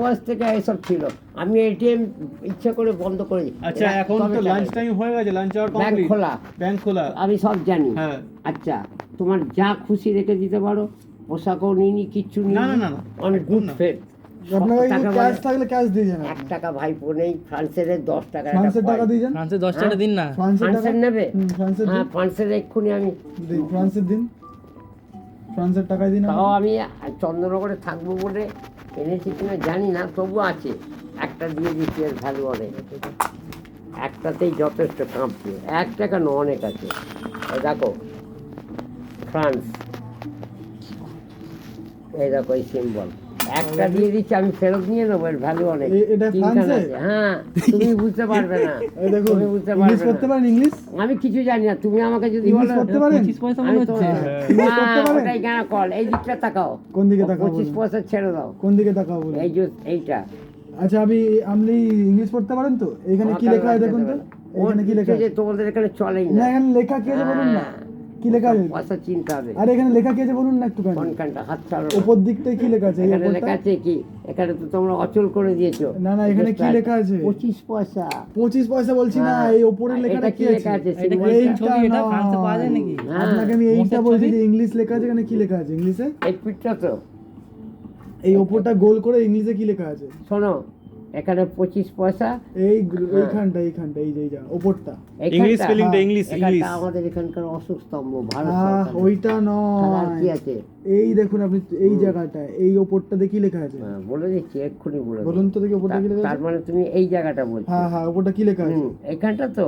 বয়স থেকে এসব ছিল। আমি এটিএম ইচ্ছা করে বন্ধ করে আচ্ছা এখন তো লাঞ্চ টাইম হয়ে গেছে লাঞ্চ আওয়ার ব্যাংক খোলা। ব্যাংক খোলা। আমি সব জানি। হ্যাঁ। আচ্ছা তোমার যা খুশি রেখে দিতে পারো। পোশাকও নিইনি কিচ্ছু নিই না, না, না, গুড না। ফেট আপনার কাছে টাকা ক্যাশ থাকলে ক্যাশ দিয়ে যান এক টাকা ভাইপো নেই ফ্রান্সের দশ টাকা ফ্রান্সের টাকা দিয়ে যান? ফ্রান্সে দশ টাকা দিন না। ফ্রান্সের নেবে? ফ্রান্সের হ্যাঁ ফ্রান্সের এক্ষুনি আমি ফ্রান্সের দিন? ফ্রান্সের টাকায় দিন তাও আমি চন্দ্রনগরে থাকব বলে এনেছি কিনা জানি না, তবু আছে। একটা দিয়ে দিচ্ছি এর ভ্যালু অনেক। একটাতেই যথেষ্ট কাঁপছে। এক টাকা না, অনেক আছে। দেখো ফ্রান্স এই দেখো, এই সিম্বল একটা দিয়ে দিচ্ছি আমি ফেরত নিয়ে নেব এর ভ্যালু অনেক। হ্যাঁ তুমি বুঝতে পারবে না। তুমি বুঝতে পারবে না। ইংলিশ আমি কিছু জানি না তুমি আমাকে যদি বলো পঁচিশ পয়সা মনে হচ্ছে। ইংলিশ করতে না, পারেন? ওটাই কেন কল এই দিকটা তাকাও। কোন দিকে তাকাবো পঁচিশ পয়সা ছেড়ে দাও। কোন দিকে বলুন? এই যে এইটা। আচ্ছা আমি আপনি ইংলিশ পড়তে পারেন তো? এখানে কি লেখা দেখুন তো? এখানে কি লেখা আছে? তোমাদের এখানে চলেই না। এখানে লেখা কি বলুন না? হ্যাঁ। কি লেখা আছে? পয়সা চিন্তা হবে। আরে এখানে লেখা কি আছে বলুন না একটুখানি? কোনখানটা? হাত ছাড়ো উপর দিকটায় কি লেখা আছে? এখানে লেখা আছে কি? এখানে তো তোমরা অচল করে দিয়েছ। না, না, এখানে কি লেখা আছে? পঁচিশ পয়সা। পঁচিশ পয়সা বলছি না হ্যাঁ। এই উপরের আর লেখাটা কি লেখা আছে? আছে? এটা কি এটা ফ্রান্সে পাওয়া যায় নাকি? হ্যাঁ। আপনাকে আমি এইটা বলছি যে ইংলিশ লেখা আছে এখানে কি লেখা আছে? ইংলিশে? এই পিঠটা তো। এই ওপরটা গোল করে ইংলিশে কি লেখা আছে? শোনো এখানে পঁচিশ পয়সা। এই এইখানটা এইখানটা এই যে যা ওপরটা। ইংলিশ স্পেলিংটা হ্যাঁ, ইংলিশ ইংলিশ। আমাদের এখানকার অশোক স্তম্ভ ভারত ওইটা আর কি আছে? এই দেখুন আপনি এই জায়গাটা এই ওপরটাতে কি লেখা আছে? হ্যাঁ, বলে দিচ্ছি এক্ষুনি বলে বলুন তো দেখি ওপরটা কি লেখা তার মানে তুমি এই জায়গাটা বলছো। হ্যাঁ হ্যাঁ ওপরটা কি লেখা আছে? এখানটা তো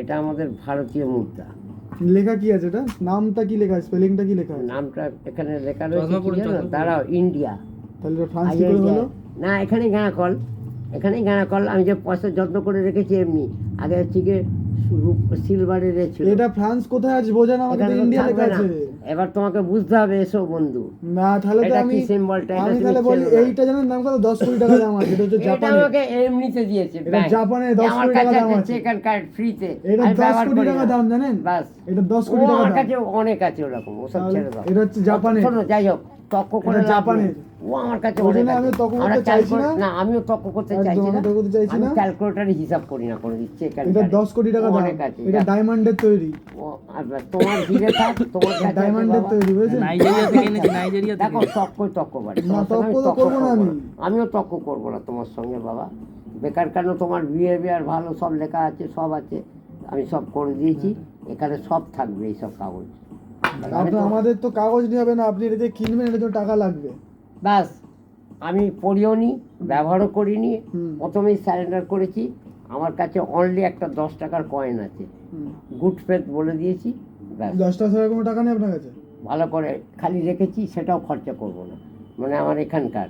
এটা আমাদের ভারতীয় মুদ্রা। লেখা কি আছে এটা নামটা কি লেখা আছে? স্পেলিংটা কি লেখা আছে? নামটা এখানে লেখা রয়েছে। দাঁড়াও ইন্ডিয়া। তাহলে ফ্রান্স কি হলো না এখানে গাঁড়া কল। এখানেই গাঁড়া কল আমি যে পয়সা যত্ন করে রেখেছি এমনি। আগে থেকে সিলভারের ছিল। এটা ফ্রান্স কোথায় আছে তো তো ইন্ডিয়া লেখা আছে এবার তোমাকে বুঝতে হবে এসো বন্ধু। না তাহলে তো আমি সিম্বলটা আমি তাহলে বলি এইটা জানেন দাম কত? দশ কোটি টাকা দাম আছে এটা হচ্ছে এটা জাপানে আমাকে এমনিতে দিয়েছে এটা। জাপানে 10 কোটি টাকা দাম আছে। কার্ড ফ্রিতে এটা আমি দশ ব্যবহার কোটি টাকা দাম জানেন? বাস। এটা দশ ও কোটি টাকা আমার দাম। কাছে অনেক আছে ওরকম ওসব ছেড়ে দাও। এটা হচ্ছে জাপানের। শোনো যাই হোক। করে জাপানের। ও আমার কাছে। আমি করতে চাইছি না। না আমিও তক্ক করতে চাইছি না। করতে চাইছি না। ক্যালকুলেটারে হিসাব করি না করে দিচ্ছি এটা দশ কোটি টাকা দাম। এটা ডায়মন্ডের তৈরি। ও, আর তোমার ভিড়ে থাক তোমার ডায়মন্ডের তৈরি বুঝেছেন? নাইজেরিয়া থেকে এনেছি নাইজেরিয়া দেখো থেকে বাড়ি না, তো করব আমি। আমিও করব না তোমার সঙ্গে বাবা। বেকার কেন? তোমার বিহেভিয়ার ভালো সব লেখা আছে সব আছে। আমি সব করে দিয়েছি এখানে সব থাকবে এইসব কাগজ। আমাদের তো কাগজ নিয়ে হবে না আপনি এটা কিনবেন এটা তো টাকা লাগবে। ব্যাস আমি পড়িও নি ব্যবহারও করিনি। প্রথমেই স্যারেন্ডার করেছি। আমার কাছে অনলি একটা দশ টাকার কয়েন আছে। গুড ফেথ বলে দিয়েছি দশ টাকা কোনো টাকা নেই আপনার কাছে? ভালো করে খালি রেখেছি সেটাও খরচা করব না। মানে আমার এখানকার।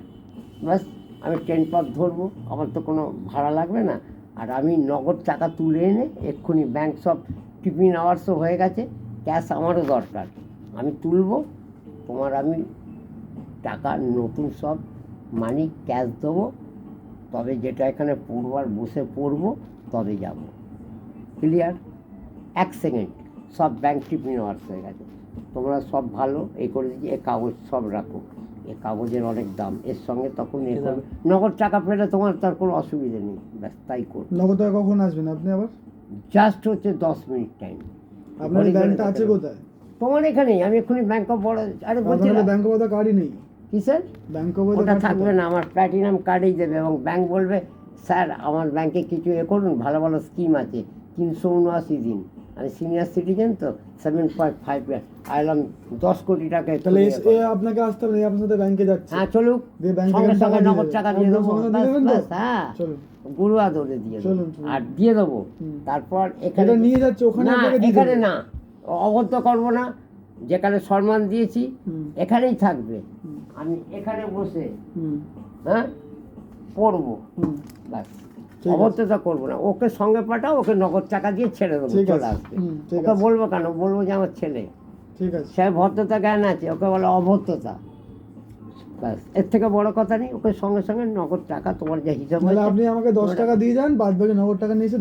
ব্যাস আমি ট্রেন পথ ধরবো আমার তো কোনো ভাড়া লাগবে না। আর আমি নগদ টাকা তুলে এনে এক্ষুনি ব্যাংক সব টিফিন আওয়ার্সও হয়ে গেছে। ক্যাশ আমারও দরকার। আমি তুলবো তোমার আমি টাকা নতুন সব মানি ক্যাশ দেবো। তবে যেটা এখানে পড়বার বসে পড়ব তবে যাব। ক্লিয়ার? এক সেকেন্ড সব ব্যাংক টিফিন আওয়ার্স হয়ে গেছে। তোমরা সব ভালো এই করে দিচ্ছি এ কাগজ সব রাখো। এ কাগজের অনেক দাম এর সঙ্গে তখন এ করবে নগদ টাকা পেলে তোমার তার কোনো অসুবিধা নেই ব্যাস তাই করো নগদ টাকা কখন আসবেন আপনি আবার? জাস্ট হচ্ছে দশ মিনিট টাইম আপনার ব্যাংকটা আছে কোথায়? তোমার এখানেই আমি এক্ষুনি ব্যাংক অফ বড় আরে বলছি ব্যাংক অফ বড় কার্ডই নেই। কিসের? ব্যাংক অফ ওটা থাকবে না আমার প্ল্যাটিনাম কার্ডেই দেবে এবং ব্যাংক বলবে স্যার আমার ব্যাংকে কিছু এ করুন ভালো ভালো স্কিম আছে তিনশো উনআশি দিন। আমি সিনিয়র সিটিজেন তো সেভেন পয়েন্ট ফাইভ আইলাম দশ কোটি টাকা তাহলে এ আপনাকে আসতে হবে আপনার সাথে ব্যাংকে যাচ্ছে। হ্যাঁ চলুক। সঙ্গে সঙ্গে নগদ টাকা দিয়ে দেবো। হ্যাঁ। গুরু আদরে দিয়ে দেবো। আর দিয়ে দেবো। তারপর এখানে নিয়ে যাচ্ছে ওখানে না এখানে না। অবদ্ধ করব না। যেখানে সম্মান দিয়েছি এখানেই থাকবে। আমি এখানে বসে হ্যাঁ পড়ব। ব্যাস। আছে। করব না। ওকে সঙ্গে পাঠাও ওকে নগদ টাকা দিয়ে ছেড়ে দেবো চলে আসবে। ওকে বলব কেন? বলব যে আমার ছেলে। ঠিক আছে। সে ভদ্রতা জ্ঞান আছে ওকে বলে অভদ্রতা। ব্যাস এর থেকে বড় কথা নেই ওকে সঙ্গে সঙ্গে নগদ টাকা তোমার যে হিসাব আপনি আমাকে দশ টাকা দিয়ে যান বাদ বাকি নগদ টাকা নিয়েছে